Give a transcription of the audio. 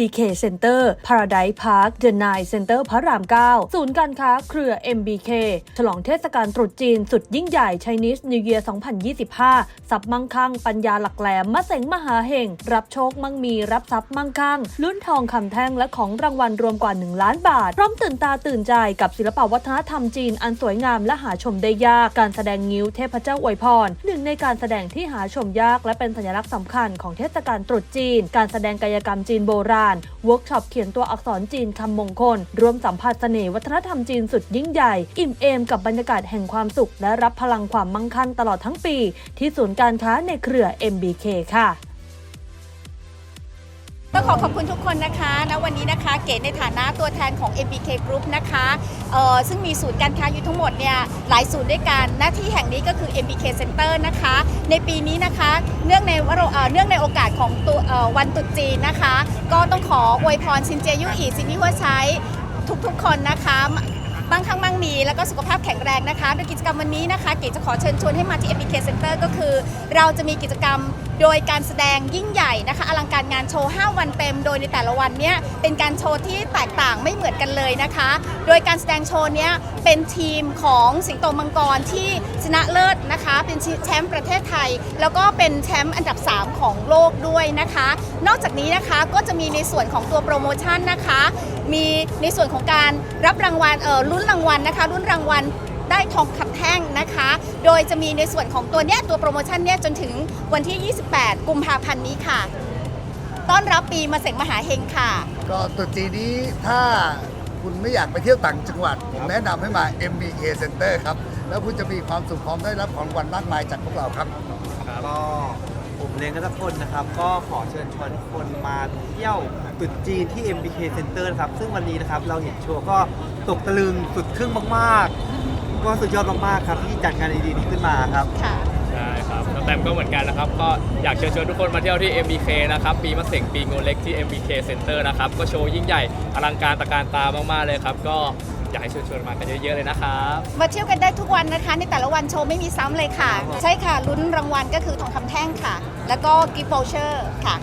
MBK Center Paradise Park The Nine Center พระราม 9 ศูนย์การค้าเครือ MBK ฉลองเทศกาลตรุษจีนสุดยิ่งใหญ่ Chinese New Year 2025 สับมั่งคั่ง ปัญญาหลักแหลมมะเสงมหาเห่ง รับโชคมั่งมี รับทรัพย์มั่งคั่ง ลุ้นทองคำแท่งและของรางวัลรวมกว่า 1 ล้านบาท พร้อมตื่นตาตื่นใจกับศิลปวัฒนธรรมจีนอันสวยงามและหาชมได้ยาก การแสดงงิ้วเทพเจ้าอวยพร หนึ่งในการแสดงที่หาชมยากและเป็นสัญลักษณ์สำคัญของเทศกาลตรุษจีน การแสดงกายกรรมจีนโบราณเวิร์กช็อปเขียนตัวอักษรจีนคำมงคลรวมสัมผัสเสน่ห์วัฒนธรรมจีนสุดยิ่งใหญ่ อิ่มเอมกับบรรยากาศแห่งความสุข และรับพลังความมั่งคั่งตลอดทั้งปี ที่ศูนย์การค้าในเครือ MBK ค่ะ ต้องขอขอบคุณทุกคนนะคะณวันนี้นะคะ เก๋ในฐานะตัวแทนของ MBK Group นะคะเออซึ่งมีศูนย์การค้าอยู่ทั้งหมดเนี่ยหลายศูนย์ด้วยกันหน้าที่แห่งนี้ก็คือ MBK Center นะคะ ในปีนี้นะคะ เนื่องในเออเนื่องในโอกาสของตัวเออวันตุษจีนนะคะ ก็ต้องขออวยพรซินเจยุอีซินนี่หัวใช้ทุกๆคนนะคะมั่งคั่งมั่ง มีแล้วก็สุขภาพแข็งแรงนะคะโดยกิจกรรมวันนี้นะคะเก๋จะขอเชิญชวนให้มาที่ MBK Center ก็คือ เราจะมีกิจกรรมโดยการแสดงยิ่งใหญ่นะคะอลังการงานโชว์ 5 วันเต็ม โดยในแต่ละวันเนี้ยเป็นการโชว์ที่แตกต่างไม่เหมือนกันเลยนะคะ โดยการแสดงโชว์เนี้ยเป็นทีมของสิงโตมังกรที่ชนะเลิศนะคะ เป็นแชมป์ประเทศไทย แล้วก็เป็นแชมป์อันดับ 3 ของโลกด้วยนะคะ นอกจากนี้นะคะก็จะมีในส่วนของตัวโปรโมชั่นนะคะ มีในส่วนของการรับรางวัลเออรุ่นรางวัลนะคะรุ่นรางวัลได้ทองคำแท่งนะคะ โดยจะมีในส่วนของตัวเนี้ยตัวโปรโมชั่นเนี้ยจนถึงวันที่ 28 กุมภาพันธ์นี้ค่ะ ต้อนรับปีมาเสงมหาเฮงค่ะ ก็ตรุษจีนนี้ถ้าคุณไม่อยากไปเที่ยวต่างจังหวัด ผมแนะนำให้มา MBK Center ครับ แล้วคุณจะมีความสุขพร้อมได้รับของรางวัลมากมายจากพวกเราครับ ก็ ผมเลี้ยงกัตพลนะครับ ก็ขอเชิญชวนทุกคนมาเที่ยวตรุษจีนที่ MBK Center นะครับ ซึ่งวันนี้นะครับเราเห็นโชว์ก็ตกตะลึงสุดครึ่งมากๆ ก็สุดยอดมากๆครับที่จัดงานดีๆนี้ขึ้นมาครับ ค่ะ ใช่ครับน้องแตมก็เหมือนกันนะครับ ก็อยากเชิญชวนทุกคนมาเที่ยวที่ MBK นะครับ ปีมะเสงปีงูเล็กที่ MBK Center นะครับ ก็โชว์ยิ่งใหญ่อลังการตระการตามากๆเลยครับ ก็ อยากให้เชิญชวนมากันเยอะๆเลยนะครับ มาเที่ยวกันได้ทุกวันนะคะ ในแต่ละวันโชว์ไม่มีซ้ำเลยค่ะ ใช่ค่ะลุ้นรางวัลก็คือทองคำแท่งค่ะ แล้วก็กิฟต์วอลเชอร์ค่ะ